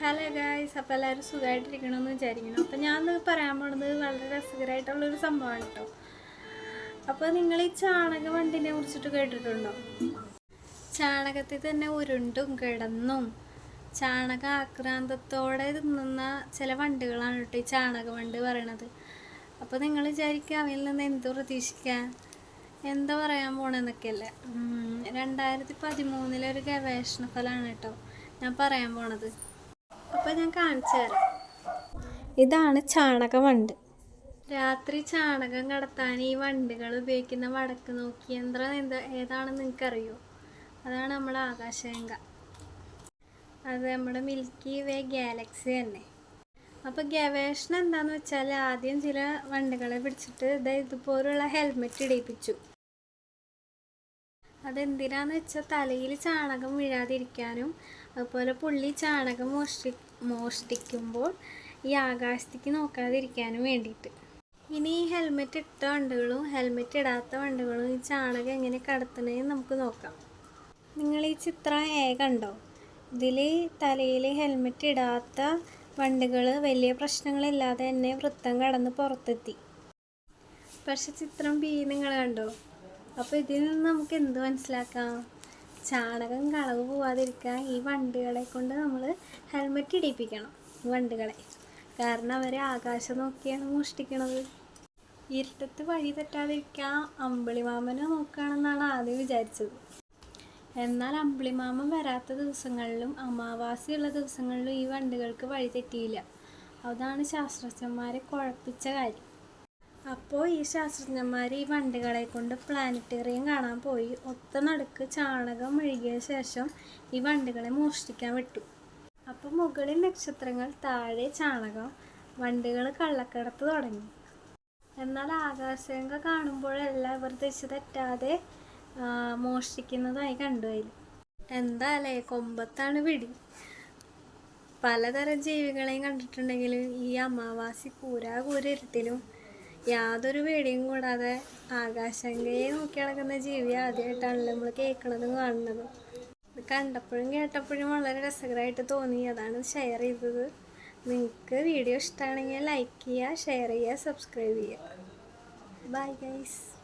Hello guys അപ്പോൾ എല്ലാവരും സുഖമായിട്ടിരിക്കണമെന്ന് വിചാരിക്കണം അപ്പോൾ ഞാൻ പറയാൻ പോണത് വളരെ രസകരമായിട്ടുള്ളൊരു സംഭവമാണ് കേട്ടോ അപ്പോൾ നിങ്ങൾ ഈ ചാണക വണ്ടിനെ കുറിച്ചിട്ട് കേട്ടിട്ടുണ്ടോ? ചാണകത്തിൽ തന്നെ ഉരുണ്ടും കിടന്നും ചാണക ആക്രാന്തത്തോടെ തിന്നുന്ന ചില വണ്ടികളാണ് കേട്ടോ ഈ ചാണക വണ്ട് പറയണത്. അപ്പോൾ നിങ്ങൾ വിചാരിക്കുക അവയിൽ നിന്ന് എന്ത് പ്രതീക്ഷിക്കാൻ എന്താ പറയാൻ പോണെന്നൊക്കെയല്ലേ? രണ്ടായിരത്തി പതിമൂന്നിലെ ഒരു ഗവേഷണ ഫലമാണ് കേട്ടോ ഞാൻ പറയാൻ പോണത്. അപ്പോൾ ഞാൻ കാണിച്ചു തരാം. ഇതാണ് ചാണക വണ്ട് രാത്രി ചാണകം കടത്താൻ ഈ വണ്ടുകൾ ഉപയോഗിക്കുന്ന വടക്ക് നോക്കി യന്ത്രം എന്താ ഏതാണെന്ന് നിങ്ങൾക്കറിയോ? അതാണ് നമ്മുടെ ആകാശഗംഗ. അത് നമ്മുടെ മിൽക്കി വേ ഗാലക്സി തന്നെ. അപ്പോൾ ഗവേഷണം എന്താണെന്ന് വെച്ചാൽ ആദ്യം ചില വണ്ടുകളെ പിടിച്ചിട്ട് ഇത് ഇതുപോലുള്ള ഹെൽമെറ്റ് ഇടിപ്പിച്ചു. അതെന്തിനാന്ന് വെച്ചാൽ തലയിൽ ചാണകം വീഴാതിരിക്കാനും അതുപോലെ പുള്ളി ചാണകം മോഷ്ടി മോഷ്ടിക്കുമ്പോൾ ഈ ആകാശത്തേക്ക് നോക്കാതിരിക്കാനും വേണ്ടിയിട്ട്. ഇനി ഈ ഹെൽമെറ്റ് ഇട്ട വണ്ടികളും ഹെൽമെറ്റ് ഇടാത്ത വണ്ടികളും ഈ ചാണകം എങ്ങനെ കടത്തണേന്ന് നമുക്ക് നോക്കാം. നിങ്ങൾ ഈ ചിത്രം എ കണ്ടോ? ഇതിൽ തലയിൽ ഹെൽമെറ്റ് ഇടാത്ത വണ്ടികൾ വലിയ പ്രശ്നങ്ങളില്ലാതെ തന്നെ വൃത്തം കടന്ന് പുറത്തെത്തി. പക്ഷെ ചിത്രം ബി നിങ്ങൾ കണ്ടോ? അപ്പോൾ ഇതിൽ നിന്ന് നമുക്ക് എന്ത് മനസ്സിലാക്കാം? ചാണകം കളവ് പോവാതിരിക്കാൻ ഈ വണ്ടുകളെ കൊണ്ട് നമ്മൾ ഹെൽമെറ്റ് ഇടിപ്പിക്കണം വണ്ടികളെ. കാരണം അവർ ആകാശം നോക്കിയാണ് മോഷ്ടിക്കണത്. ഇരുട്ടത്ത് വഴി തെറ്റാതിരിക്കാൻ അമ്പിളിമാമനെ നോക്കുകയാണെന്നാണ് ആദ്യം വിചാരിച്ചത്. എന്നാൽ അമ്പിളിമാമൻ വരാത്ത ദിവസങ്ങളിലും അമാവാസിയുള്ള ദിവസങ്ങളിലും ഈ വണ്ടുകൾക്ക് വഴി തെറ്റിയില്ല. അതാണ് ശാസ്ത്രജ്ഞന്മാരെ കുഴപ്പിച്ച കാര്യം. അപ്പോൾ ഈ ശാസ്ത്രജ്ഞന്മാർ ഈ വണ്ടികളെ കൊണ്ട് പ്ലാനറ്റേറിയം കാണാൻ പോയി. ഒത്ത നടുക്ക് ചാണകം മെഴുകിയ ശേഷം ഈ വണ്ടികളെ മോഷ്ടിക്കാൻ വിട്ടു. അപ്പോൾ മുകളിൽ നക്ഷത്രങ്ങൾ താഴെ ചാണകം വണ്ടികൾ കള്ളക്കടത്ത് തുടങ്ങി. എന്നാൽ ആകാശഗംഗ കാണുമ്പോഴെല്ലാം ഇവർ ദിശ തെറ്റാതെ മോഷ്ടിക്കുന്നതായി കണ്ടു അതിൽ. കൊമ്പത്താണ് പിടി. പലതരം ജീവികളെയും കണ്ടിട്ടുണ്ടെങ്കിലും ഈ അമാവാസി കൂരാ കൂര ഇരുട്ടിലും യാതൊരു പേടിയും കൂടാതെ ആകാശങ്കയെ നോക്കി നടക്കുന്ന ജീവി ആദ്യമായിട്ടാണല്ലോ നമ്മൾ കേൾക്കണതും കാണുന്നതും. കണ്ടപ്പോഴും കേട്ടപ്പോഴും വളരെ രസകരമായിട്ട് തോന്നി. അതാണ് ഷെയർ ചെയ്തത്. നിങ്ങൾക്ക് വീഡിയോ ഇഷ്ടമാണെങ്കിൽ ലൈക്ക് ചെയ്യുക ഷെയർ ചെയ്യുക സബ്സ്ക്രൈബ് ചെയ്യുക. Bye guys